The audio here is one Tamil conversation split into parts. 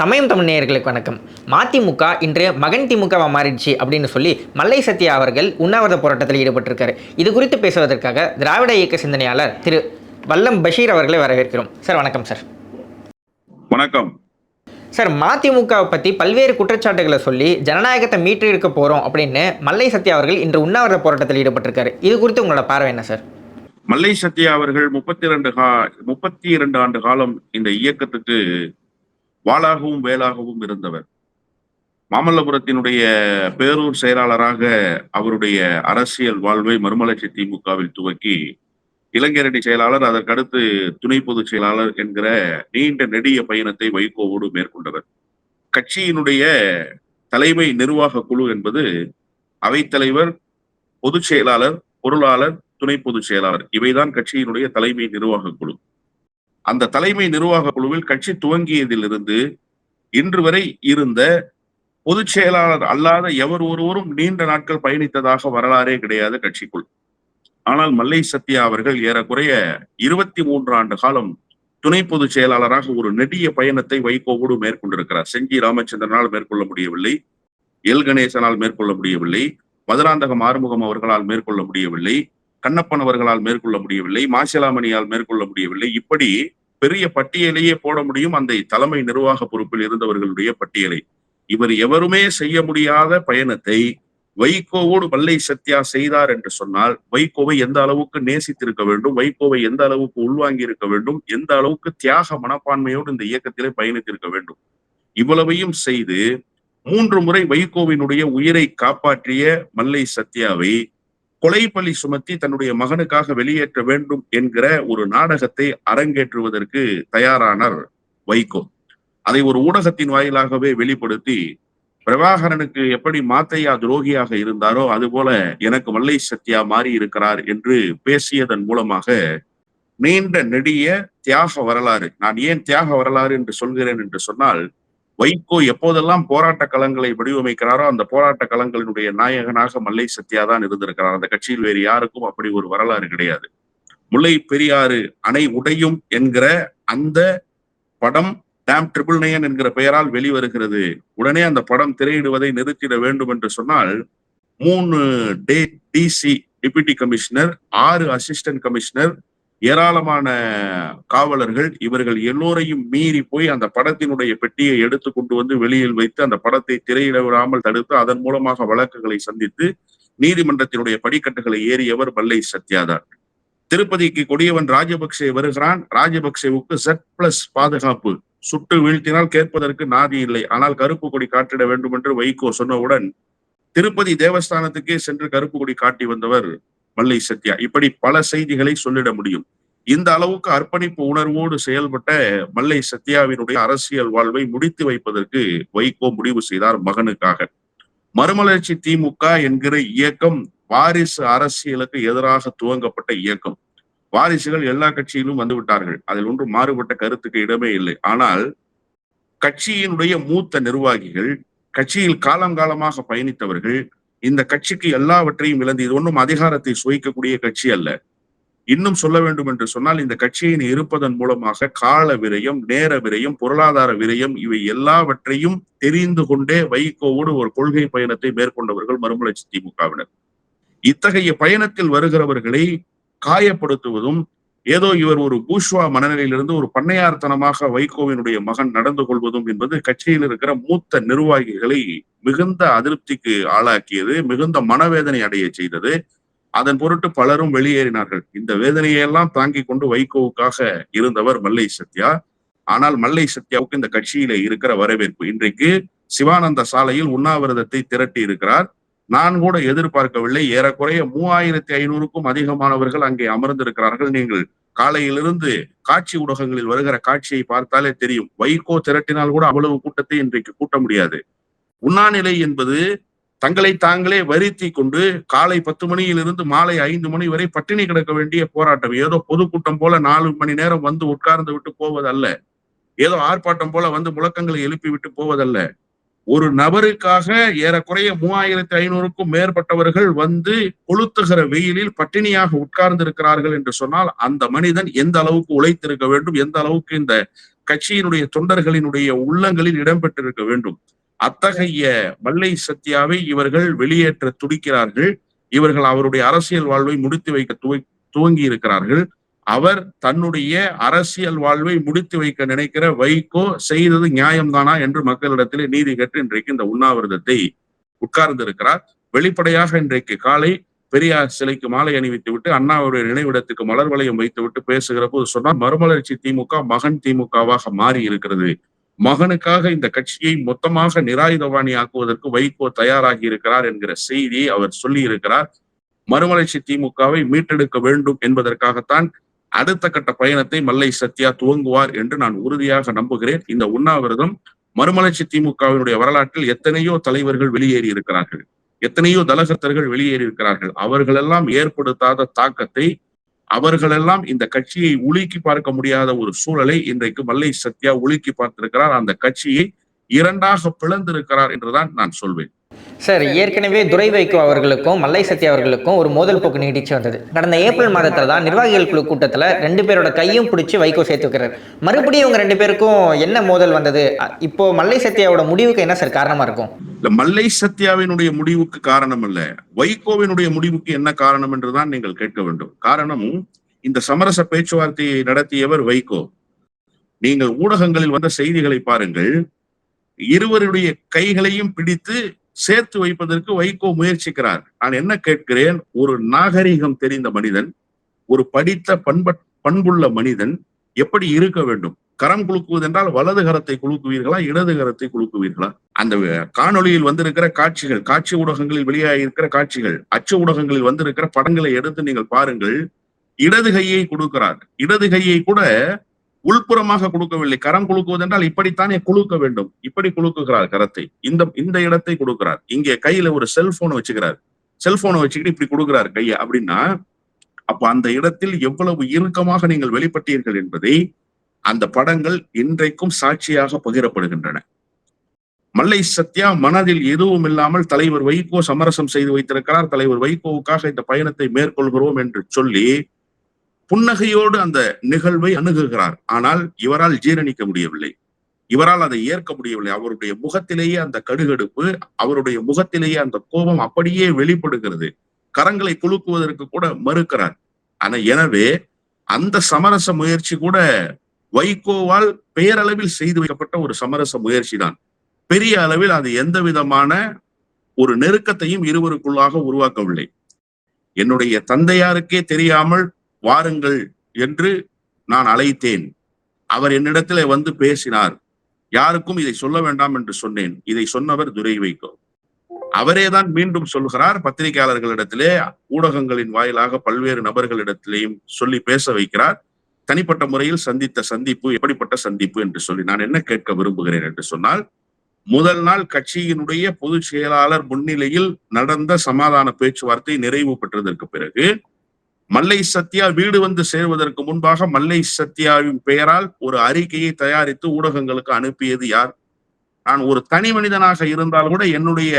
சமயம் தமிழ் நேயர்களுக்கு வணக்கம். மதிமுக இன்று மகன் திமுகவா மாறிடுச்சு அப்படின்னு சொல்லி மல்லை சத்யா அவர்கள் உண்ணாவிரத போராட்டத்தில் ஈடுபட்டிருக்காரு. இது குறித்து பேசுவதற்காக திராவிட இயக்க சிந்தனையாளர் திரு வல்லம் பஷீர் அவர்களை வரவேற்கிறோம். சார் வணக்கம் சார். வணக்கம். சார் மதிமுகவை பற்றி பல்வேறு குற்றச்சாட்டுகளை சொல்லி ஜனநாயகத்தை மீட்டு எடுக்க போகிறோம் அப்படின்னு மல்லை சத்யா அவர்கள் இன்று உண்ணாவிரத போராட்டத்தில் ஈடுபட்டிருக்காரு. இது குறித்து உங்களோட பார்வை என்ன சார்? மல்லை சத்யா அவர்கள் முப்பத்தி இரண்டு முப்பத்தி இரண்டு ஆண்டு காலம் இந்த இயக்கத்துக்கு வாளாகவும் வேலாகவும் இருந்தவர். மாமல்லபுரத்தினுடைய பேரூர் செயலாளராக அவருடைய அரசியல் வாழ்வை மறுமலர்ச்சி திமுகவில் துவக்கி இளைஞரணி செயலாளர் அதற்கடுத்து துணை பொதுச் செயலாளர் என்கிற நீண்ட நெடிய பயணத்தை வைகோவோடு மேற்கொண்டவர். கட்சியினுடைய தலைமை நிர்வாக குழு என்பது அவைத்தலைவர் பொதுச் செயலாளர் பொருளாளர் துணை பொதுச் செயலாளர் இவைதான் கட்சியினுடைய தலைமை நிர்வாக குழு. அந்த தலைமை நிர்வாக குழுவில் கட்சி துவங்கியதிலிருந்து இன்று வரை இருந்த பொதுச் செயலாளர் அல்லாத எவர் ஒருவரும் நீண்ட நாட்கள் பயணித்ததாக வரலாறே கிடையாது கட்சிக்குள். ஆனால் மல்லை சத்யா அவர்கள் ஏறக்குறைய இருபத்தி மூன்று ஆண்டு காலம் துணை பொதுச் செயலாளராக ஒரு நெடிய பயணத்தை வைகோவோடு மேற்கொண்டிருக்கிறார். செஞ்சி ராமச்சந்திரனால் மேற்கொள்ள முடியவில்லை. எல் கணேசனால் மேற்கொள்ள முடியவில்லை. மதுராந்தகம் ஆறுமுகம் அவர்களால் மேற்கொள்ள முடியவில்லை. கண்ணப்பன் அவர்களால் மேற்கொள்ள முடியவில்லை மாசிலாமணியால் மேற்கொள்ள முடியவில்லை. இப்படி பெரிய பட்டியலையே போட முடியும் அந்த தலைமை நிர்வாக பொறுப்பில் இருந்தவர்களுடைய பட்டியலை. இவர் எவருமே செய்ய முடியாத பயணத்தை வைகோவோடு மல்லை சத்யா செய்தார் என்று சொன்னால் வைகோவை எந்த அளவுக்கு நேசித்திருக்க வேண்டும் வைகோவை எந்த அளவுக்கு உள்வாங்கி இருக்க வேண்டும் எந்த அளவுக்கு தியாக மனப்பான்மையோடு இந்த இயக்கத்திலே பயணித்திருக்க வேண்டும். இவ்வளவையும் செய்து மூன்று முறை வைகோவினுடைய உயிரை காப்பாற்றிய மல்லை சத்யாவை கொலை பழி சுமத்தி தன்னுடைய மகனுக்காக வெளியேற்ற வேண்டும் என்கிற ஒரு நாடகத்தை அரங்கேற்றுவதற்கு தயாரானார் வைகோ. அதை ஒரு ஊடகத்தின் வாயிலாகவே வெளிப்படுத்தி பிரபாகரனுக்கு எப்படி மாத்தையா துரோகியாக இருந்தாரோ அதுபோல எனக்கு மல்லை சத்யா மாறி இருக்கிறார் என்று பேசியதன் மூலமாக நீண்ட நெடிய தியாக வரலாறு நான் ஏன் தியாக வரலாறு என்று சொல்கிறேன் என்று சொன்னால் வைகோ எப்போதெல்லாம் போராட்ட களங்களை வடிவமைக்கிறாரோ அந்த போராட்ட களங்களினுடைய நாயகனாக மல்லை சத்யா தான் இருந்திருக்கிறார். அந்த கட்சியில் வேறு யாருக்கும் அப்படி ஒரு வரலாறு கிடையாது. முல்லை பெரியாறு அணை உடையும் என்கிற அந்த படம் டேம் ட்ரிபிள் நயன் என்கிற பெயரால் வெளிவருகிறது. உடனே அந்த படம் திரையிடுவதை நிறுத்திட வேண்டும் என்று சொன்னால் மூணு டே டிசி டிப்யூட்டி கமிஷனர் ஆறு அசிஸ்டன்ட் கமிஷனர் ஏராளமான காவலர்கள் இவர்கள் எல்லோரையும் மீறி போய் அந்த படத்தினுடைய பெட்டியை எடுத்து கொண்டு வந்து வெளியில் வைத்து அந்த படத்தை திரையிட விடாமல் தடுத்து அதன் மூலமாக வழக்குகளை சந்தித்து நீதிமன்றத்தினுடைய படிக்கட்டுகளை ஏறியவர் மல்லை சத்யாதான் திருப்பதிக்கு கொடியவன் ராஜபக்சே வருகிறான். ராஜபக்சேவுக்கு செட் பிளஸ் பாதுகாப்பு. சுட்டு வீழ்த்தினால் கேட்பதற்கு நாதி இல்லை. ஆனால் கருப்பு கொடி காட்டிட வேண்டும் என்று வைகோ சொன்னவுடன் திருப்பதி தேவஸ்தானத்துக்கே சென்று கருப்பு கொடி காட்டி வந்தவர் மல்லை சத்யா இப்படி பல செய்திகளை சொல்லிட முடியும். இந்த அளவுக்கு அர்ப்பணிப்பு உணர்வோடு செயல்பட்ட மல்லை சத்யாவினுடைய அரசியல் வாழ்வை முடித்து வைப்பதற்கு வைகோ முடிவு செய்தார் மகனுக்காக. மறுமலர்ச்சி திமுக என்கிற இயக்கம் வாரிசு அரசியலுக்கு எதிராக துவங்கப்பட்ட இயக்கம். வாரிசுகள் எல்லா கட்சியிலும் வந்து விட்டார்கள் அதில் ஒன்று மாறுபட்ட கருத்துக்கு இடமே இல்லை. ஆனால் கட்சியினுடைய மூத்த நிர்வாகிகள் கட்சியில் காலங்காலமாக பயணித்தவர்கள் இந்த கட்சிக்கு எல்லாவற்றையும் இழந்து இது ஒன்றும் அதிகாரத்தை சுவைக்கக்கூடிய கட்சி அல்ல. இன்னும் சொல்ல வேண்டும் என்று சொன்னால் இந்த கட்சியின் இருப்பதன் மூலமாக கால விரயம் நேர விரயம் பொருளாதார விரயம் இவை எல்லாவற்றையும் தெரிந்து கொண்டே வைகோவோடு ஒரு கொள்கை பயணத்தை மேற்கொண்டவர்கள் மறுமலர்ச்சி திமுகவினர். இத்தகைய பயணத்தில் வருகிறவர்களை காயப்படுத்துவதும் ஏதோ இவர் ஒரு பூஷ்வா மனநிலையிலிருந்து ஒரு பண்ணையார்த்தனமாக வைகோவினுடைய மகன் நடந்து கொள்வதும் என்பது கட்சியில் இருக்கிற மூத்த நிர்வாகிகளை மிகுந்த அதிருப்திக்கு ஆளாக்கியது மிகுந்த மனவேதனை அடைய செய்தது. அதன் பொருட்டு பலரும் வெளியேறினார்கள். இந்த வேதனையெல்லாம் தாங்கிக் கொண்டு வைகோவுக்காக இருந்தவர் மல்லை சத்யா. ஆனால் மல்லை சத்யாவுக்கு இந்த கட்சியில இருக்கிற வரவேற்பு. இன்றைக்கு சிவானந்த சாலையில் உண்ணாவிரதத்தை திரட்டி இருக்கிறார். நான் கூட எதிர்பார்க்கவில்லை. ஏறக்குறைய மூவாயிரத்தி ஐநூறுக்கும் அதிகமானவர்கள் அங்கே அமர்ந்திருக்கிறார்கள். நீங்கள் காலையிலிருந்து காட்சி ஊடகங்களில் வருகிற காட்சியை பார்த்தாலே தெரியும். வைகோ திரட்டினால் கூட அவ்வளவு கூட்டத்தை இன்றைக்கு கூட்ட முடியாது. உண்ணாநிலை என்பது தங்களை தாங்களே வருத்தி கொண்டு காலை பத்து மணியிலிருந்து மாலை ஐந்து மணி வரை பட்டினி கிடக்க வேண்டிய போராட்டம். ஏதோ பொதுக்கூட்டம் போல நாலு மணி நேரம் வந்து உட்கார்ந்து விட்டு போவதல்ல. ஏதோ ஆர்ப்பாட்டம் போல வந்து முழக்கங்களை எழுப்பி விட்டு போவதல்ல. ஒரு நபருக்காக ஏறக்குறைய மூவாயிரத்தி ஐநூறுக்கும் மேற்பட்டவர்கள் வந்து கொளுத்துகிற வெயிலில் பட்டினியாக உட்கார்ந்து இருக்கிறார்கள் என்று சொன்னால் அந்த மனிதன் எந்த அளவுக்கு உழைத்திருக்க வேண்டும் எந்த அளவுக்கு இந்த கட்சியினுடைய தொண்டர்களினுடைய உள்ளங்களில் இடம்பெற்றிருக்க வேண்டும். அத்தகைய மல்லை சத்யாவை இவர்கள் வெளியேற்ற துடிக்கிறார்கள். இவர்கள் அவருடைய அரசியல் வாழ்வை முடித்து வைக்க துவ- துவங்கி இருக்கிறார்கள் அவர் தன்னுடைய அரசியல் வாழ்வை முடித்து வைக்க நினைக்கிற வைகோ செய்தது நியாயம்தானா என்று மக்களிடத்திலே நீதி கேட்டு இன்றைக்கு இந்த உண்ணாவிரதத்தை உட்கார்ந்து இருக்கிறார் வெளிப்படையாக இன்றைக்கு காலை பெரியார் சிலைக்கு மாலை அணிவித்து விட்டு அண்ணாவுடைய நினைவிடத்துக்கு மலர் வளையம் வைத்து விட்டு பேசுகிற போது சொன்னார் மறுமலர்ச்சி திமுக மகன் திமுகவாக மாறி இருக்கிறது. மகனுக்காக இந்த கட்சியை மொத்தமாக நிராயுதவாணி ஆக்குவதற்கு வைகோ தயாராகி இருக்கிறார் என்கிற செய்தியை அவர் சொல்லி இருக்கிறார் மறுமலர்ச்சி திமுகவை மீட்டெடுக்க வேண்டும் என்பதற்காகத்தான் அடுத்த கட்ட பயணத்தை மல்லை சத்யா துவங்குவார் என்று நான் உறுதியாக நம்புகிறேன். இந்த உண்ணாவிரதம் மறுமலர்ச்சி திமுகவினுடைய வரலாற்றில் எத்தனையோ தலைவர்கள் வெளியேறி இருக்கிறார்கள். எத்தனையோ தலகர்த்தர்கள் வெளியேறி இருக்கிறார்கள். அவர்களெல்லாம் ஏற்படுத்தாத தாக்கத்தை அவர்களெல்லாம் இந்த கட்சியை உலுக்கி பார்க்க முடியாத ஒரு சூழலை இன்றைக்கு மல்லை சத்யா உலுக்கி பார்த்திருக்கிறார். அந்த கட்சியை இரண்டாக பிளந்திருக்கிறார் என்றுதான் நான் சொல்வேன். சார் ஏற்கனவே துரை வைகோ அவர்களுக்கும் மல்லை சத்யா அவர்களுக்கும் ஒரு மோதல் போக்கு நீடிச்சு வந்தது. கடந்த ஏப்ரல் மாதத்துல தான் நிர்வாகிகள் குழு கூட்டத்துல ரெண்டு பேரோட கையும் பிடிச்சி வைகோ சேர்த்து வைக்கிறார். மறுபடியும் இவங்க ரெண்டு பேருக்கும் என்ன மோதல் வந்தது? இப்போ மல்லை சத்யாவோட முடிவுக்கு என்ன சார் காரணமா இருக்கும்? இல்ல மல்லை சத்யாவினுடைய முடிவுக்கு காரணம் அல்ல வைகோவினுடைய முடிவுக்கு என்ன காரணம் என்றுதான் நீங்கள் கேட்க வேண்டும். காரணம் இந்த சமரச பேச்சுவார்த்தையை நடத்தியவர் வைகோ. நீங்கள் ஊடகங்களில் வந்த செய்திகளை பாருங்கள். இருவருடைய கைகளையும் பிடித்து சேர்த்து வைப்பதற்கு வைகோ முயற்சிக்கிறார். நான் என்ன கேட்கிறேன்? ஒரு நாகரிகம் தெரிந்த மனிதன் ஒரு படித்த பண்ப பண்புள்ள மனிதன் எப்படி இருக்க வேண்டும்? கரம் குலுக்குவது என்றால் வலது கரத்தை குலுக்குவீர்களா இடது கரத்தை குலுக்குவீர்களா? அந்த காணொளியில் வந்திருக்கிற காட்சிகள் காட்சி ஊடகங்களில் வெளியாகி இருக்கிற காட்சிகள் அச்சு ஊடகங்களில் வந்திருக்கிற படங்களை எடுத்து நீங்கள் பாருங்கள். இடது கையை கொடுக்கிறார். இடது கையை கூட உள்புறமாக கொடுக்கவில்லை. கரம் குலுக்குவதென்றால் இப்படித்தானே குலுக்க வேண்டும். இப்படி குலுக்குகிறார் கரத்தை. இந்த இந்த இடத்தை கொடுக்கிறார். இங்கே கையில ஒரு செல்போன் வச்சுக்கிறார். செல்போனை வச்சுக்கிட்டு இப்படி கொடுக்கிறார் கையை. அப்படின்னா அப்ப அந்த இடத்தில் எவ்வளவு இறுக்கமாக நீங்கள் வெளிப்பட்டீர்கள் என்பதை அந்த படங்கள் இன்றைக்கும் சாட்சியாக பகிரப்படுகின்றன. மல்லை சத்யா மனதில் எதுவும் இல்லாமல் தலைவர் வைகோ சமரசம் செய்து வைத்திருக்கிறார். தலைவர் வைகோவுக்காக இந்த பயணத்தை மேற்கொள்கிறோம் என்று சொல்லி புன்னகையோடு அந்த நிகழ்வை அணுகுகிறார். ஆனால் இவரால் ஜீரணிக்க முடியவில்லை. இவரால் அதை ஏற்க முடியவில்லை. அவருடைய முகத்திலேயே அந்த கடுகடுப்பு அவருடைய முகத்திலேயே அந்த கோபம் அப்படியே வெளிப்படுகிறது. கரங்களை குலுக்குவதற்கு கூட மறுக்கிறார். ஆனா எனவே அந்த சமரச முயற்சி கூட வைகோவால் பெயரளவில் செய்து வைக்கப்பட்ட ஒரு சமரச முயற்சி தான் பெரிய அளவில் அது எந்த விதமான ஒரு நெருக்கத்தையும் இருவருக்குள்ளாக உருவாக்கவில்லை. என்னுடைய தந்தையாருக்கே தெரியாமல் வாருங்கள் என்று நான் அழைத்தேன். அவர் என்னிடத்திலே வந்து பேசினார். யாருக்கும் இதை சொல்ல வேண்டாம் என்று சொன்னேன். இதை சொன்னவர் துரை வைகோ அவரேதான் மீண்டும் சொல்கிறார். பத்திரிகையாளர்களிடத்திலே ஊடகங்களின் வாயிலாக பல்வேறு நபர்களிடத்திலேயும் சொல்லி பேச வைக்கிறார். தனிப்பட்ட முறையில் சந்தித்த சந்திப்பு எப்படிப்பட்ட சந்திப்பு என்று சொல்லி நான் என்ன கேட்க விரும்புகிறேன் என்று சொன்னால் முதல் நாள் கட்சியினுடைய பொதுச் செயலாளர் முன்னிலையில் நடந்த சமாதான பேச்சுவார்த்தை நிறைவு பெற்றதற்கு பிறகு மல்லை சத்யா வீடு வந்து சேர்வதற்கு முன்பாக மல்லை சத்யாவின் பெயரால் ஒரு அறிக்கையை தயாரித்து ஊடகங்களுக்கு அனுப்பியது யார்? நான் ஒரு தனி மனிதனாக இருந்தால் கூட என்னுடைய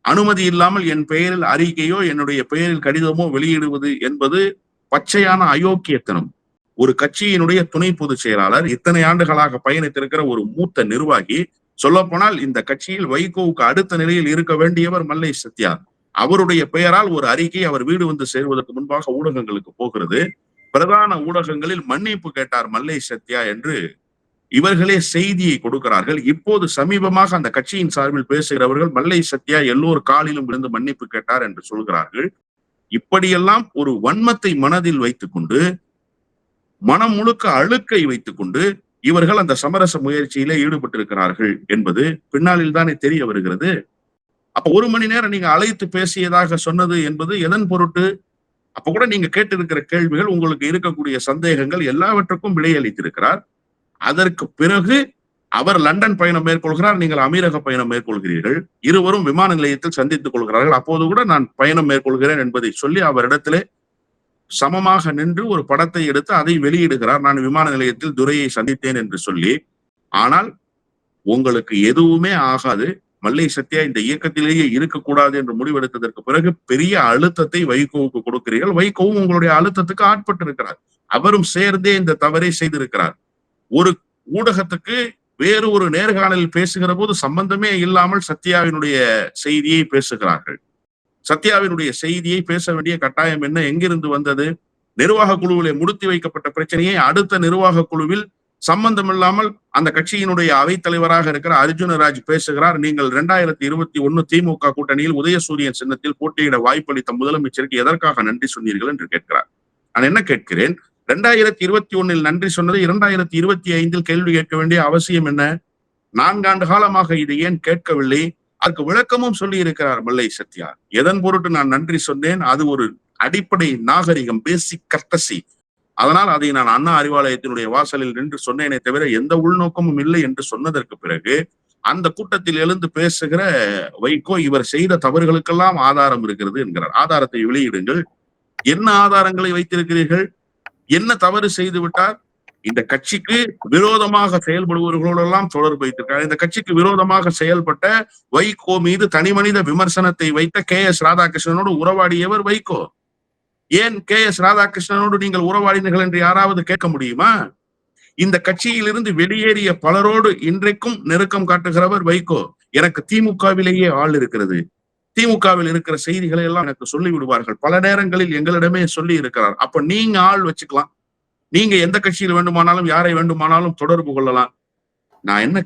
அனுமதி இல்லாமல் என் பெயரில் அறிக்கையோ என்னுடைய பெயரில் கடிதமோ வெளியிடுவது என்பது பச்சையான அயோக்கியத்தனம். ஒரு கட்சியினுடைய துணை பொதுச் செயலாளர் இத்தனை ஆண்டுகளாக பயணித்திருக்கிற ஒரு மூத்த நிர்வாகி சொல்லப்போனால் இந்த கட்சியில் வைகோவுக்கு அடுத்த நிலையில் இருக்க வேண்டியவர் மல்லை சத்யா. அவருடைய பெயரால் ஒரு அறிக்கை அவர் வீடு வந்து சேருவதற்கு முன்பாக ஊடகங்களுக்கு போகிறது. பிரதான ஊடகங்களில் மன்னிப்பு கேட்டார் மல்லை சத்யா என்று இவர்களே செய்தியை கொடுக்கிறார்கள். இப்போது சமீபமாக அந்த கட்சியின் சார்பில் பேசுகிறவர்கள் மல்லை சத்யா எல்லோர் காலிலும் விழுந்து மன்னிப்பு கேட்டார் என்று சொல்கிறார்கள். இப்படியெல்லாம் ஒரு வன்மத்தை மனதில் வைத்துக்கொண்டு மனம் முழுக்க அழுக்கை வைத்துக்கொண்டு இவர்கள் அந்த சமரச முயற்சியிலே ஈடுபட்டிருக்கிறார்கள் என்பது பின்னாளில் தானே தெரிய வருகிறது. அப்ப ஒரு மணி நேரம் நீங்க அழைத்து பேசியதாக சொன்னது என்பது எதன் பொருட்டு? அப்ப கூட நீங்க கேட்டிருக்கிற கேள்விகள் உங்களுக்கு இருக்கக்கூடிய சந்தேகங்கள் எல்லாவற்றுக்கும் விடையளித்திருக்கிறார். அதற்கு பிறகு அவர் லண்டன் பயணம் மேற்கொள்கிறார் நீங்கள் அமீரக பயணம் மேற்கொள்கிறீர்கள் இருவரும் விமான நிலையத்தில் சந்தித்துக் கொள்கிறார்கள். அப்போது கூட நான் பயணம் மேற்கொள்கிறேன் என்பதை சொல்லி அவரிடத்திலே சமமாக நின்று ஒரு படத்தை எடுத்து அதை வெளியிடுகிறார். நான் விமான நிலையத்தில் துரையை சந்தித்தேன் என்று சொல்லி. ஆனால் உங்களுக்கு எதுவுமே ஆகாது. மல்லை சத்யா இந்த இயக்கத்திலேயே இருக்கக்கூடாது என்று முடிவெடுத்ததற்கு பிறகு பெரிய அழுத்தத்தை வைகோவுக்கு கொடுக்கிறீர்கள். வைகோவும் உங்களுடைய அழுத்தத்துக்கு ஆட்பட்டு இருக்கிறார் அவரும் சேர்ந்தே இந்த தவறை செய்திருக்கிறார். ஒரு ஊடகத்துக்கு வேறு ஒரு நேர்காணலில் பேசுகிற போது சம்பந்தமே இல்லாமல் சத்யாவினுடைய செய்தியை பேசுகிறார்கள். சத்யாவினுடைய செய்தியை பேச வேண்டிய கட்டாயம் என்ன? எங்கிருந்து வந்தது? நிர்வாக குழுவிலே முடித்து வைக்கப்பட்ட பிரச்சனையை அடுத்த நிர்வாக குழுவில் சம்பந்தம் இல்லாமல் அந்த கட்சியினுடைய அவைத்தலைவராக இருக்கிற அர்ஜுனராஜ் பேசுகிறார். நீங்கள் இரண்டாயிரத்தி இருபத்தி ஒன்னு திமுக கூட்டணியில் உதயசூரியன் சின்னத்தில் போட்டியிட வாய்ப்பளித்த முதலமைச்சருக்கு எதற்காக நன்றி சொன்னீர்கள் என்று கேட்கிறார். நான் என்ன கேட்கிறேன்? இரண்டாயிரத்தி இருபத்தி ஒன்னில் நன்றி சொன்னது இரண்டாயிரத்தி இருபத்தி ஐந்தில் கேள்வி கேட்க வேண்டிய அவசியம் என்ன? நான்காண்டு காலமாக இது ஏன் கேட்கவில்லை? அதற்கு விளக்கமும் சொல்லி இருக்கிறார் மல்லை சத்யா. எதன் பொருட்டு நான் நன்றி சொன்னேன்? அது ஒரு அடிப்படை நாகரிகம் பேசிக் கர்த்தசி அதனால் அதை நான் அண்ணா அறிவாலயத்தினுடைய வாசலில் நின்று சொன்னேனே தவிர எந்த உள்நோக்கமும் இல்லை என்று சொன்னதற்கு பிறகு அந்த கூட்டத்தில் எழுந்து பேசுகிற வைகோ இவர் செய்த தவறுகளுக்கெல்லாம் ஆதாரம் இருக்கிறது என்கிறார். ஆதாரத்தை வெளியிடுங்கள். என்ன ஆதாரங்களை வைத்திருக்கிறீர்கள்? என்ன தவறு செய்து விட்டார்? இந்த கட்சிக்கு விரோதமாக செயல்படுபவர்களோடெல்லாம் தொடர்பு வைத்திருக்கார் இந்த கட்சிக்கு விரோதமாக செயல்பட்ட வைகோ மீது தனி மனித விமர்சனத்தை வைத்த கே எஸ் ராதாகிருஷ்ணனோடு உறவாடியவர் வைகோ. ஏன் கே எஸ் ராதாகிருஷ்ணனோடு நீங்கள் உறவாடினீர்கள் என்று யாராவது கேட்க முடியுமா? இந்த கட்சியிலிருந்து வெளியேறிய பலரோடு இன்றைக்கும் நெருக்கம் காட்டுகிறவர் வைகோ. எனக்கு திமுகவிலேயே ஆள் இருக்கிறது. திமுகவில் இருக்கிற செய்திகளை எல்லாம் எனக்கு சொல்லி விடுவார்கள் பல நேரங்களில் எங்களிடமே சொல்லி இருக்கிறார். அப்ப நீங்க ஆள் வச்சுக்கலாம். நீங்க எந்த கட்சியில் வேண்டுமானாலும் யாரை வேண்டுமானாலும் தொடர்பு கொள்ளலாம். நான் என்ன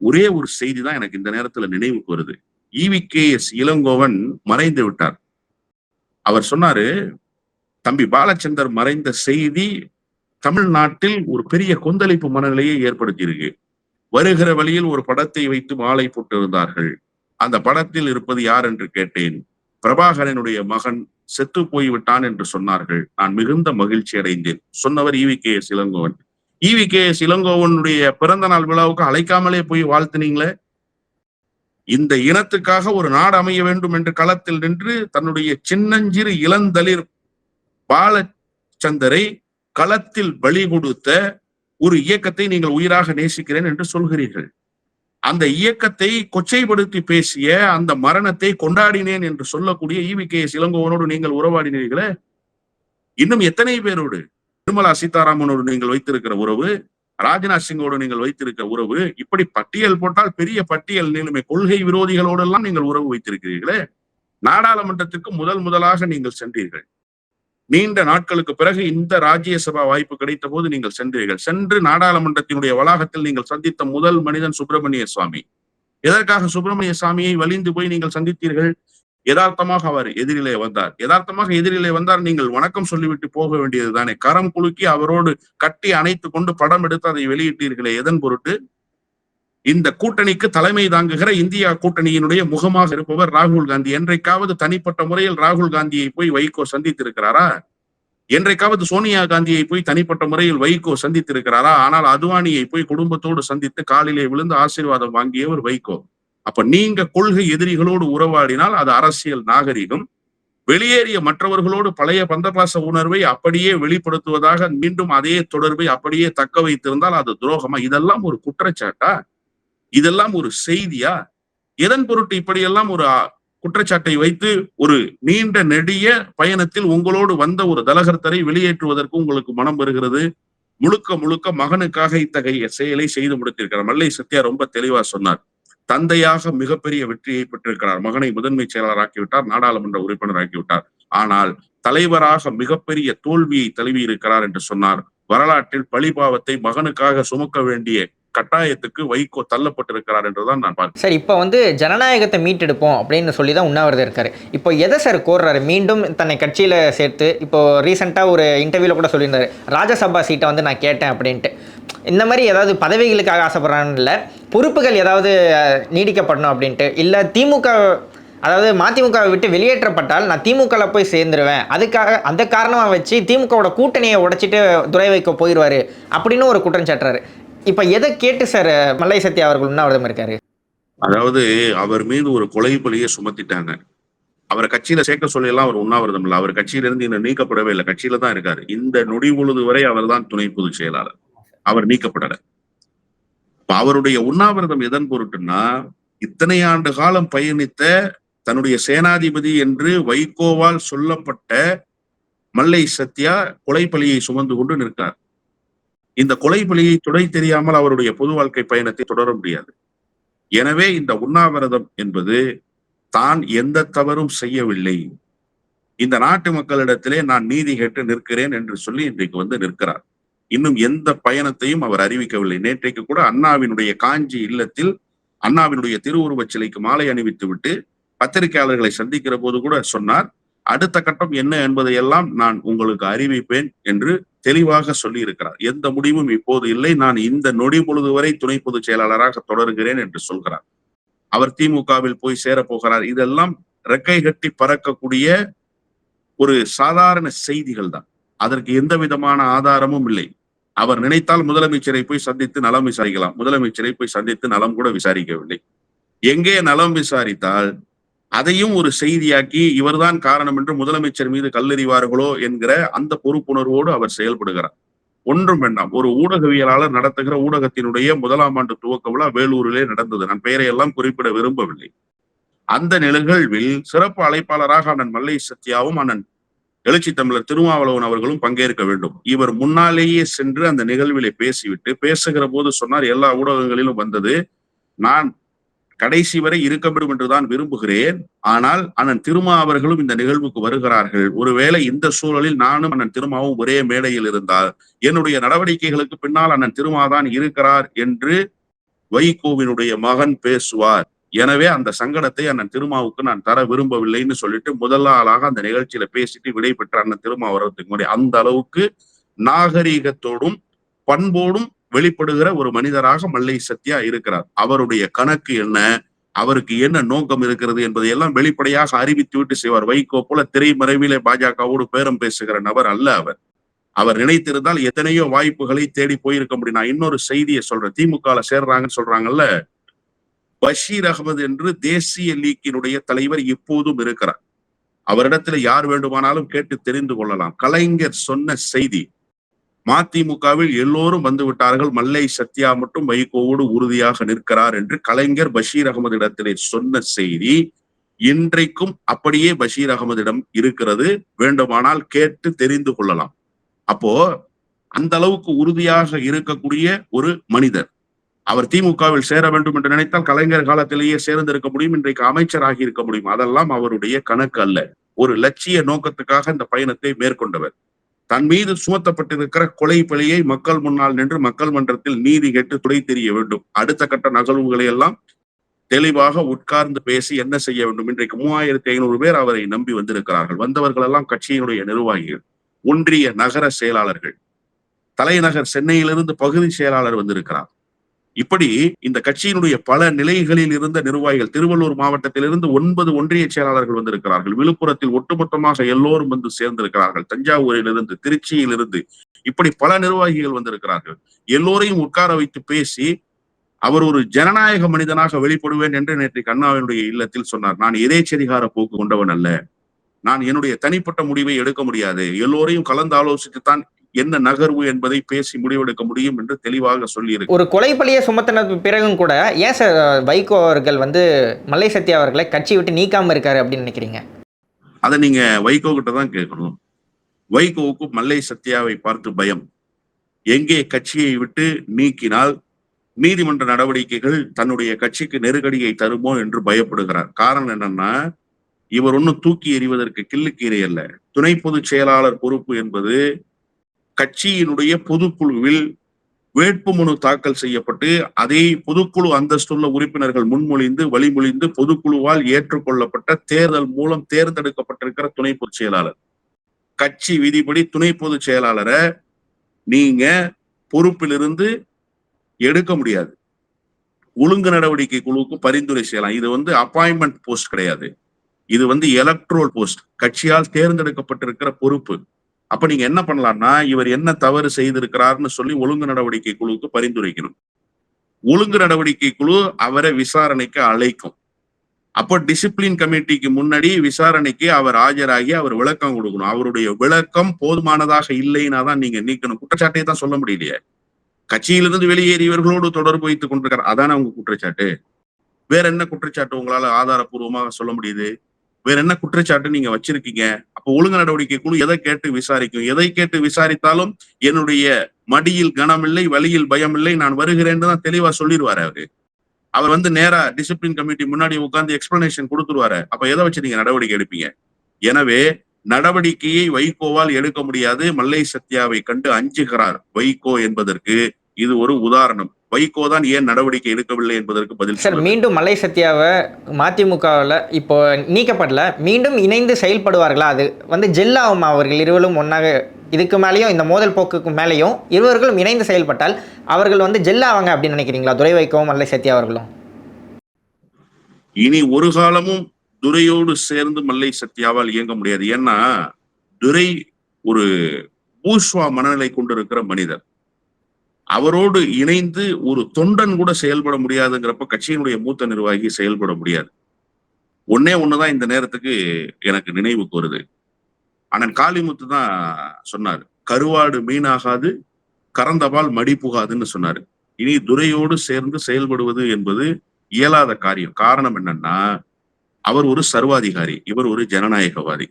ஒரே ஒரு செய்தி தான் எனக்கு இந்த நேரத்துல நினைவுக்கு வருது. ஈவி கே எஸ் இளங்கோவன் மறைந்து விட்டார். அவர் சொன்னாரு தம்பி பாலச்சந்தர் மறைந்த செய்தி தமிழ்நாட்டில் ஒரு பெரிய கொந்தளிப்பு மனநிலையை ஏற்படுத்தியிருக்கு. வருகிற வழியில் ஒரு படத்தை வைத்து மாலை போட்டிருந்தார்கள். அந்த படத்தில் இருப்பது யார் என்று கேட்டேன். பிரபாகரனுடைய மகன் செத்து போய்விட்டான் என்று சொன்னார்கள். நான் மிகுந்த மகிழ்ச்சி அடைந்தேன். சொன்னவர் EV K S Elangovan. EV K S இளங்கோவனுடைய பிறந்த நாள் விழாவுக்கு அழைக்காமலே போய் வாழ்த்துனீங்களே? இந்த இனத்துக்காக ஒரு நாடு அமைய வேண்டும் என்று களத்தில் நின்று தன்னுடைய சின்னஞ்சிறு இளந்தளிர் பாலச்சந்தரை களத்தில் பலி கொடுத்த ஒரு இயக்கத்தை நீங்கள் உயிராக நேசிக்கிறேன் என்று சொல்கிறீர்கள். அந்த இயக்கத்தை கொச்சைப்படுத்தி பேசிய அந்த மரணத்தை கொண்டாடினேன் என்று சொல்லக்கூடிய ஈவி கே எஸ் இளங்கோவனோடு நீங்கள் உறவாடினீர்களே? இன்னும் எத்தனை பேரோடு? நிர்மலா சீதாராமனோடு நீங்கள் வைத்திருக்கிற உறவு ராஜ்நாத் சிங்கோடு நீங்கள் வைத்திருக்கிற உறவு இப்படி பட்டியல் போட்டால் பெரிய பட்டியல் நிலைமை கொள்கை விரோதிகளோடெல்லாம் நீங்கள் உறவு வைத்திருக்கிறீர்களே? நாடாளுமன்றத்திற்கு முதல் முதலாக நீங்கள் சென்றீர்கள். நீண்ட நாட்களுக்கு பிறகு இந்த ராஜ்யசபா வாய்ப்பு கிடைத்த போது நீங்கள் சென்றீர்கள். சென்று நாடாளுமன்றத்தினுடைய வளாகத்தில் நீங்கள் சந்தித்த முதல் மனிதன் சுப்பிரமணிய சுவாமி. எதற்காக சுப்பிரமணிய சுவாமியை வலிந்து போய் நீங்கள் சந்தித்தீர்கள்? யதார்த்தமாக அவர் எதிரிலே வந்தார். யதார்த்தமாக எதிரிலே வந்தார். நீங்கள் வணக்கம் சொல்லிவிட்டு போக வேண்டியது தானே கரம் குலுக்கி அவரோடு கட்டி அணைத்து கொண்டு படம் எடுத்து அதை வெளியிட்டீர்களே. எதன் பொருட்டு? இந்த கூட்டணிக்கு தலைமை தாங்குகிற இந்தியா கூட்டணியினுடைய முகமாக இருப்பவர் ராகுல் காந்தி. என்றைக்காவது தனிப்பட்ட முறையில் ராகுல் காந்தியை போய் வைகோ சந்தித்திருக்கிறாரா? என்றைக்காவது சோனியா காந்தியை போய் தனிப்பட்ட முறையில் வைகோ சந்தித்திருக்கிறாரா? ஆனால் அத்வானியை போய் குடும்பத்தோடு சந்தித்து காலிலே விழுந்து ஆசீர்வாதம் வாங்கியவர் வைகோ. அப்ப நீங்க கொள்கை எதிரிகளோடு உறவாடினால் அது அரசியல் நாகரிகம். வெளியேறிய மற்றவர்களோடு பழைய பந்தபாச உணர்வை அப்படியே வெளிப்படுத்துவதாக மீண்டும் அதே தொடர்பை அப்படியே தக்க வைத்திருந்தால் அது துரோகமா? இதெல்லாம் ஒரு குற்றச்சாட்டா? இதெல்லாம் ஒரு செய்தியா? எதன் பொருட்டு இப்படியெல்லாம் ஒரு குற்றச்சாட்டை வைத்து ஒரு நீண்ட நெடிய பயணத்தில் உங்களோடு வந்த ஒரு தலகர்த்தரை வெளியேற்றுவதற்கு உங்களுக்கு மனம் வருகிறது? முழுக்க முழுக்க மகனுக்காக இத்தகைய செயலை செய்து முடித்திருக்கிறார். மல்லை சத்யா ரொம்ப தெளிவா சொன்னார். தந்தையாக மிகப்பெரிய வெற்றியை பெற்றிருக்கிறார். மகனை முதன்மை செயலாளராக்கிவிட்டார் நாடாளுமன்ற உறுப்பினர் ஆக்கிவிட்டார் ஆனால் தலைவராக மிகப்பெரிய தோல்வியை தழுவி இருக்கிறார் என்று சொன்னார். வரலாற்றில் பழிபாவத்தை மகனுக்காக சுமக்க வேண்டிய கட்டாயத்துக்கு வைகோ தள்ளப்பட்டிருக்கிறார் என்றுதான் நான் பார்க்கிறேன். சார் இப்போ வந்து ஜனநாயகத்தை மீட்டெடுப்போம் அப்படின்னு சொல்லி தான் உண்ணாவிரதம் இருக்காரு. இப்போ எதை சார் கோர்றாரு? மீண்டும் தன்னை கட்சியில் சேர்த்து இப்போ ரீசெண்டாக ஒரு இன்டர்வியூவில் கூட சொல்லியிருந்தாரு. ராஜ்யசபா சீட்டை வந்து நான் கேட்டேன் அப்படின்ட்டு. இந்த மாதிரி ஏதாவது பதவிகளுக்காக ஆசைப்படுறான்னு இல்லை பொறுப்புகள் ஏதாவது நீடிக்கப்படணும் அப்படின்ட்டு. இல்லை திமுக அதாவது மதிமுகவை விட்டு வெளியேற்றப்பட்டால் நான் திமுகவில் போய் சேர்ந்துருவேன். அதுக்காக அந்த காரணமாக வச்சு திமுகவோட கூட்டணியை உடைச்சிட்டு துரை வைக்க போயிடுவாரு அப்படின்னு ஒரு குற்றம் சாட்டுறாரு. இப்போ எதை கேட்டு சார் மல்லை சத்யா அவர்கள் உண்ணாவிரதம் இருக்காரு? அதாவது அவர் மீது ஒரு கொலை பழியை சுமத்திட்டாங்க. அவரை கட்சியில சேர்க்க சொல்லி எல்லாம் அவர் உண்ணாவிரதம் இல்லை. அவர் கட்சியில இருந்து இன்னும் நீக்கப்படவே இல்லை. கட்சியில தான் இருக்காரு. இந்த நொடி பொழுது வரை அவர் தான் துணை பொதுச் செயலாளர். அவர் நீக்கப்படல. இப்ப அவருடைய உண்ணாவிரதம் எதன் பொருட்டுன்னா இத்தனை ஆண்டு காலம் பயணித்த தன்னுடைய சேனாதிபதி என்று வைகோவால் சொல்லப்பட்ட மல்லை சத்யா கொலை பழியை சுமந்து கொண்டு நிற்கிறார் இந்த கொலை பலியை துடை தெரியாமல் அவருடைய பொது வாழ்க்கை பயணத்தை தொடர முடியாது. எனவே இந்த உண்ணாவிரதம் என்பது தான் எந்த தவறும் செய்யவில்லை. இந்த நாட்டு மக்களிடத்திலே நான் நீதி கேட்டு நிற்கிறேன் என்று சொல்லி இன்றைக்கு வந்து நிற்கிறார். இன்னும் எந்த பயணத்தையும் அவர் அறிவிக்கவில்லை. நேற்றைக்கு கூட அண்ணாவினுடைய காஞ்சி இல்லத்தில் அண்ணாவினுடைய திருவுருவச் சிலைக்கு மாலை அணிவித்து விட்டு பத்திரிகையாளர்களை சந்திக்கிற போது கூட சொன்னார் அடுத்த கட்டம் என்ன என்பதை எல்லாம் நான் உங்களுக்கு அறிவிப்பேன் என்று தெளிவாக சொல்லி இருக்கிறார் எந்த முடிவும் இப்போது இல்லை. நான் இந்த நொடி பொழுது வரை துணை பொதுச் செயலாளராக தொடர்கிறேன் என்று சொல்கிறார். அவர் திமுகவில் போய் சேரப் போகிறார். இதெல்லாம் ரெக்கை கட்டி பறக்கக்கூடிய ஒரு சாதாரண செய்திகள் தான். அதற்கு எந்த விதமான ஆதாரமும் இல்லை. அவர் நினைத்தால் முதலமைச்சரை போய் சந்தித்து நலம் விசாரிக்கலாம். முதலமைச்சரை போய் சந்தித்து நலம் கூட விசாரிக்கவில்லை. எங்கே நலம் விசாரித்தால் அதையும் ஒரு செய்தியாக்கி இவர்தான் காரணம் என்று முதலமைச்சர் மீது கல்லெறிவார்களோ என்கிற அந்த பொறுப்புணர்வோடு அவர் செயல்படுகிறார். ஒன்றும் வேண்டாம். ஒரு ஊடகவியலாளர் நடத்துகிற ஊடகத்தினுடைய முதலாம் ஆண்டு துவக்க விழா வேலூரிலே நடந்தது. நான் பெயரை எல்லாம் குறிப்பிட விரும்பவில்லை. அந்த நிகழ்வில் சிறப்பு அழைப்பாளராக அண்ணன் மல்லை சத்யாவும் அண்ணன் எழுச்சி தமிழர் திருமாவளவன் அவர்களும் பங்கேற்க வேண்டும். இவர் முன்னாலேயே சென்று அந்த நிகழ்விலே பேசிவிட்டு பேசுகிற போது சொன்னார் எல்லா ஊடகங்களிலும் வந்தது. நான் கடைசி வரை இருக்க வேண்டும் என்றுதான் விரும்புகிறேன். ஆனால் அண்ணன் திருமா அவர்களும் இந்த நிகழ்வுக்கு வருகிறார்கள். ஒருவேளை இந்த சூழலில் நானும் அண்ணன் திருமாவும் ஒரே மேடையில் இருந்தால் என்னுடைய நடவடிக்கைகளுக்கு பின்னால் அண்ணன் திருமாதான் இருக்கிறார் என்று வைகோவினுடைய மகன் பேசுவார். எனவே அந்த சங்கடத்தை அண்ணன் திருமாவுக்கு நான் தர விரும்பவில்லைன்னு சொல்லிட்டு முதல் ஆளாக அந்த நிகழ்ச்சியில பேசிட்டு விடை பெற்ற அண்ணன் திருமா வர்றதுக்கு முன்னாடி அந்த அளவுக்கு நாகரீகத்தோடும் பண்போடும் வெளிப்படுகிற ஒரு மனிதராக மல்லை சத்யா இருக்கிறார். அவருடைய கணக்கு என்ன? அவருக்கு என்ன நோக்கம் இருக்கிறது என்பதை எல்லாம் வெளிப்படையாக அறிவித்து விட்டு செய்வார். வைகோ போல திரைமறைவிலே பாஜகவோடு பேரம் பேசுகிற நபர் அல்ல அவர். அவர் நினைத்திருந்தால் எத்தனையோ வாய்ப்புகளை தேடி போயிருக்க முடியும். நான் இன்னொரு செய்தியை சொல்றேன். திமுக சேர்றாங்கன்னு சொல்றாங்கல்ல? பஷீர் அகமது என்று தேசிய லீக்கினுடைய தலைவர் இப்போதும் இருக்கிறார். அவரிடத்துல யார் வேண்டுமானாலும் கேட்டு தெரிந்து கொள்ளலாம். கலைஞர் சொன்ன செய்தி மதிமுகவில் எல்லோரும் வந்து விட்டார்கள். மல்லை சத்யா மட்டும் வைகோவோடு உறுதியாக நிற்கிறார் என்று கலைஞர் பஷீர் அகமது இடத்திலே சொன்ன செய்தி. இன்றைக்கும் அப்படியே பஷீர் அகமதிடம் இருக்கிறது. வேண்டுமானால் கேட்டு தெரிந்து கொள்ளலாம். அப்போ அந்த அளவுக்கு உறுதியாக இருக்கக்கூடிய ஒரு மனிதர். அவர் திமுகவில் சேர வேண்டும் என்று நினைத்தால் கலைஞர் காலத்திலேயே சேர்ந்திருக்க முடியும். இன்றைக்கு அமைச்சராகி இருக்க முடியும். அதெல்லாம் அவருடைய கணக்கு அல்ல. ஒரு லட்சிய நோக்கத்துக்காக இந்த பயணத்தை மேற்கொண்டவர். தன் மீது சுமத்தப்பட்டிருக்கிற கொலை பழியை மக்கள் முன்னால் நின்று மக்கள் மன்றத்தில் நீதி கேட்டு துடை தெரிய வேண்டும். அடுத்த கட்ட நகழ்வுகளை எல்லாம் தெளிவாக உட்கார்ந்து பேசி என்ன செய்ய வேண்டும்? இன்றைக்கு மூவாயிரத்தி ஐநூறு பேர் அவரை நம்பி வந்திருக்கிறார்கள். வந்தவர்கள் எல்லாம் கட்சியினுடைய நிர்வாகிகள் ஒன்றிய நகர செயலாளர்கள். தலைநகர் சென்னையிலிருந்து பகுதி செயலாளர் வந்திருக்கிறார். இப்படி இந்த கட்சியினுடைய பல நிலைகளில் இருந்த நிர்வாகிகள் திருவள்ளூர் மாவட்டத்திலிருந்து ஒன்பது ஒன்றிய செயலாளர்கள் வந்திருக்கிறார்கள். விழுப்புரத்தில் ஒட்டுமொத்தமாக எல்லோரும் வந்து சேர்ந்திருக்கிறார்கள். தஞ்சாவூரிலிருந்து திருச்சியிலிருந்து இப்படி பல நிர்வாகிகள் வந்திருக்கிறார்கள். எல்லோரையும் உட்கார வைத்து பேசி அவர் ஒரு ஜனநாயக மனிதனாக வெளிப்படுவேன் என்று நேற்று அண்ணாவினுடைய இல்லத்தில் சொன்னார். நான் எதேச்சதிகார போக்கு கொண்டவன் அல்ல. நான் என்னுடைய தனிப்பட்ட முடிவை எடுக்க முடியாது. எல்லோரையும் கலந்து ஆலோசித்துத்தான் என்ன நகர்வு என்பதை பேசி முடிவெடுக்க முடியும் என்று தெளிவாக சொல்லியிருக்கு. ஒரு கொலை பழியை சுமத்தின பிறகும் கூட ஏன் சார் வைகோ அவர்கள் வந்து மல்லை சத்யா அவர்களை கட்சி விட்டு நீக்காம இருக்காரு அப்படின்னு நினைக்கிறீங்க? அதை நீங்க வைகோ கிட்ட தான் கேட்கணும். வைகோவுக்கு மல்லை சத்யாவை பார்த்து பயம். எங்கே கட்சியை விட்டு நீக்கினால் நீதிமன்ற நடவடிக்கைகள் தன்னுடைய கட்சிக்கு நெருக்கடியை தருமோ என்று பயப்படுகிறார். காரணம் என்னன்னா இவர் ஒன்னும் தூக்கி எறிவதற்கு கிள்ளுக்கீரை அல்ல. துணை பொதுச் செயலாளர் பொறுப்பு என்பது கட்சியினுடைய பொதுக்குழுவில் வேட்புமனு தாக்கல் செய்யப்பட்டு அதை பொதுக்குழு அந்தஸ்துள்ள உறுப்பினர்கள் முன்மொழிந்து வழிமொழிந்து பொதுக்குழுவால் ஏற்றுக்கொள்ளப்பட்ட தேர்தல் மூலம் தேர்ந்தெடுக்கப்பட்டிருக்கிற துணை பொதுச் செயலாளர். கட்சி விதிப்படி துணை பொதுச் செயலாளரை நீங்க பொறுப்பிலிருந்து எடுக்க முடியாது. ஒழுங்கு நடவடிக்கை குழுவுக்கு பரிந்துரை செய்யலாம். இது வந்து அப்பாயின்மெண்ட் போஸ்ட் கிடையாது. இது வந்து எலக்ட்ரோல் போஸ்ட் கட்சியால் தேர்ந்தெடுக்கப்பட்டிருக்கிற பொறுப்பு. அப்ப நீங்க என்ன பண்ணலாம்னா இவர் என்ன தவறு செய்திருக்கிறார்னு சொல்லி ஒழுங்கு நடவடிக்கை குழுவுக்கு பரிந்துரைக்கணும். ஒழுங்கு நடவடிக்கை குழு அவரை விசாரணைக்கு அழைக்கும். அப்போ டிசிப்ளின் கமிட்டிக்கு முன்னாடி விசாரணைக்கு அவர் ஆஜராகி அவர் விளக்கம் கொடுக்கணும். அவருடைய விளக்கம் போதுமானதாக இல்லைன்னா தான் நீங்க நீக்கணும். குற்றச்சாட்டை தான் சொல்ல முடியலையே. கட்சியிலிருந்து வெளியேறியவர்களோடு தொடர்பு வைத்துக் கொண்டிருக்கார் அதானே அவங்க குற்றச்சாட்டு? வேற என்ன குற்றச்சாட்டு உங்களால ஆதாரப்பூர்வமாக சொல்ல முடியுது? வேற என்ன குற்றச்சாட்டு நீங்க வச்சிருக்கீங்க? அப்போ ஒழுங்கு நடவடிக்கை குழு எதை கேட்டு விசாரிக்கும்? எதை கேட்டு விசாரித்தாலும் என்னுடைய மடியில் கனமில்லை வழியில் பயம் இல்லை நான் வருகிறேன்னு தான் தெளிவா சொல்லிடுவாரு அவரு. அவர் வந்து நேரா டிசிப்ளின் கமிட்டி முன்னாடி உட்கார்ந்து எக்ஸ்பிளனேஷன் கொடுத்துருவாரு. அப்ப எதை வச்சு நீங்க நடவடிக்கை எடுப்பீங்க? எனவே நடவடிக்கையை வைகோவால் எடுக்க முடியாது. மல்லை சத்யாவை கண்டு அஞ்சுகிறார் வைகோ என்பதற்கு இது ஒரு உதாரணம். வைகோ தான் ஏன் நடவடிக்கை எடுக்கவில்லை என்பதற்கு பதில் சார். மீண்டும் மல்லை சத்யாவை மதிமுகவில் இப்போ நீக்கப்படல மீண்டும் இணைந்து செயல்படுவார்களா? அது வந்து ஜெல்லாகும் அவர்கள் இருவரும் ஒன்றாக இதுக்கு மேலேயும் இந்த மோதல் போக்குக்கு மேலேயும் இருவர்களும் இணைந்து செயல்பட்டால் அவர்கள் வந்து ஜெல்லாவாங்க அப்படின்னு நினைக்கிறீங்களா? துரை வைக்கவும் மல்லை சத்யா அவர்களும். இனி ஒரு காலமும் துரையோடு சேர்ந்து மல்லை சத்யாவால் இயங்க முடியாது. ஏன்னா துரை ஒரு பூஷ்வா மனநிலை கொண்டிருக்கிற மனிதர். அவரோடு இணைந்து ஒரு தொண்டன் கூட செயல்பட முடியாதுங்கிறப்ப கட்சியினுடைய மூத்த நிர்வாகி செயல்பட முடியாது. ஒன்னே ஒண்ணுதான் இந்த நேரத்துக்கு எனக்கு நினைவுக்கு வருது அண்ணன் காளிமுத்து தான் சொன்னார் கருவாடு மீனாகாது கறந்தபால் மடி புகாதுன்னு சொன்னாரு. இனி துரையோடு சேர்ந்து செயல்படுவது என்பது இயலாத காரியம். காரணம் என்னன்னா அவர் ஒரு சர்வாதிகாரி இவர் ஒரு ஜனநாயகவாதி.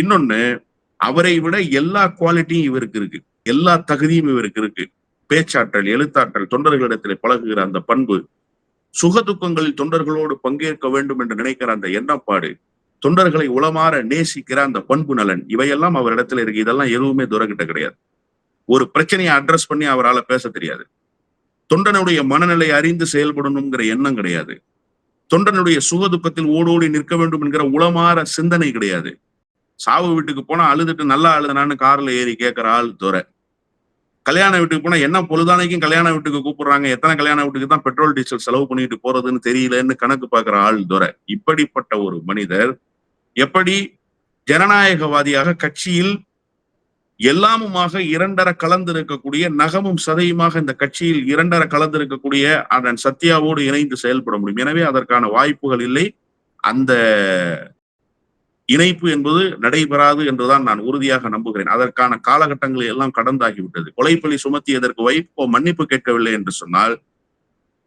இன்னொன்னு அவரை விட எல்லா குவாலிட்டியும் இவருக்கு இருக்கு. எல்லா தகுதியும் இவருக்கு இருக்கு. பேச்சாற்றல் எழுத்தாற்றல் தொண்டர்களிடத்திலே பழகுகிற அந்த பண்பு சுகதுக்கங்களில் தொண்டர்களோடு பங்கேற்க வேண்டும் என்று நினைக்கிற அந்த எண்ணப்பாடு தொண்டர்களை உளமாற நேசிக்கிற அந்த பண்பு நலன் இவையெல்லாம் அவரிடத்துல இருக்கு. இதெல்லாம் எதுவுமே துறக்கிட்ட கிடையாது. ஒரு பிரச்சனையை அட்ரஸ் பண்ணி அவரால் பேச தெரியாது. தொண்டனுடைய மனநிலை அறிந்து செயல்படணுங்கிற எண்ணம் கிடையாது. தொண்டனுடைய சுகதுக்கத்தில் ஓடோடி நிற்க வேண்டும் என்கிற உளமாற சிந்தனை கிடையாது. சாவு வீட்டுக்கு போனா அழுதுட்டு நல்லா அழுதுனான்னு கார்ல ஏறி கேட்கிற ஆள் துறை கல்யாண வீட்டுக்கு போனா என்ன பொழுதானைக்கும் கல்யாண வீட்டுக்கு கூப்பிடுறாங்க? எத்தனை கல்யாண வீட்டுக்கு தான் பெட்ரோல் டீசல் செலவு பண்ணிட்டு போறதுன்னு தெரியலன்னு கணக்கு பாக்குற ஆள் துரை. இப்படிப்பட்ட ஒரு மனிதர் எப்படி ஜனநாயகவாதியாக கட்சியில் எல்லாமுமாக இரண்டர கலந்து இருக்கக்கூடிய நகமும் சதையுமாக இந்த கட்சியில் இரண்டர கலந்து இருக்கக்கூடிய அதன் சத்யாவோடு இணைந்து செயல்பட முடியும். எனவே அதற்கான வாய்ப்புகள் இல்லை. அந்த இணைப்பு என்பது நடைபெறாது என்றுதான் நான் உறுதியாக நம்புகிறேன். அதற்கான காலகட்டங்களை எல்லாம் கடந்தாகிவிட்டது. கொலைப்பலி சுமத்தியதற்கு வைப்போ மன்னிப்பு கேட்கவில்லை என்று சொன்னால்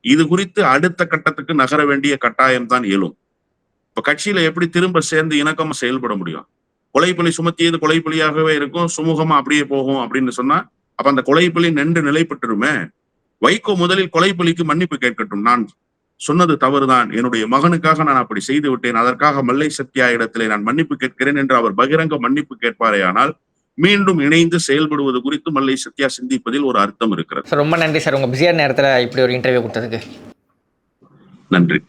இது குறித்து அடுத்த கட்டத்துக்கு நகர வேண்டிய கட்டாயம் தான் எழும். இப்ப கட்சியில எப்படி திரும்ப சேர்ந்து இணக்கமா செயல்பட முடியும்? கொலைப்பலி சுமத்தியது கொலைப்பலியாகவே இருக்கும் சுமூகமா அப்படியே போகும் அப்படின்னு சொன்னா அப்ப அந்த கொலைப்பலி நின்று நிலை பெற்றுருமே வைகோ முதலில் கொலைப்பலிக்கு மன்னிப்பு கேட்கட்டும். நான் சொன்னது தவறுதான். என்னுடைய மகனுக்காக நான் அப்படி செய்து விட்டேன். அதற்காக மல்லை சத்யா இடத்திலே நான் மன்னிப்பு கேட்கிறேன் என்று அவர் பகிரங்க மன்னிப்பு கேட்பாரே ஆனால் மீண்டும் இணைந்து செயல்படுவது குறித்து மல்லை சத்யா சிந்திப்பதில் ஒரு அர்த்தம் இருக்கிறது. ரொம்ப நன்றி சார். உங்கள் பிஸியான நேரத்தில் இப்படி ஒரு இன்டர்வியூ கொடுத்ததுக்கு. நன்றி.